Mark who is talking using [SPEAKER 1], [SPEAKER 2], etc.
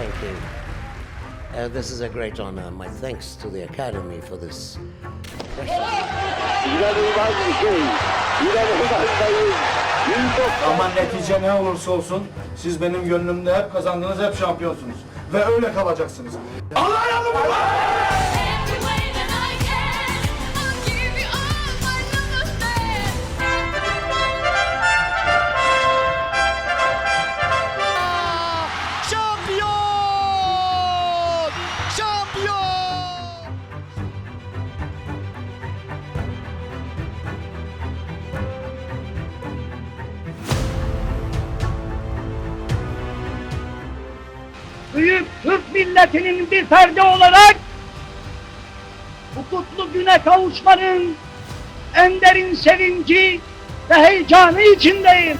[SPEAKER 1] Thank you. Uh, this is a great honor. My thanks to the Academy for this precious
[SPEAKER 2] İnanılmaz bir şey. İnanılmaz
[SPEAKER 3] Ama netice ne olursa olsun siz benim gönlümde hep kazandınız, hep şampiyonsunuz. Ve öyle kalacaksınız. Allah yardımcı
[SPEAKER 4] Every
[SPEAKER 5] büyük Türk milletinin bir ferdi olarak bu kutlu güne kavuşmanın en derin sevinci ve heyecanı içindeyim.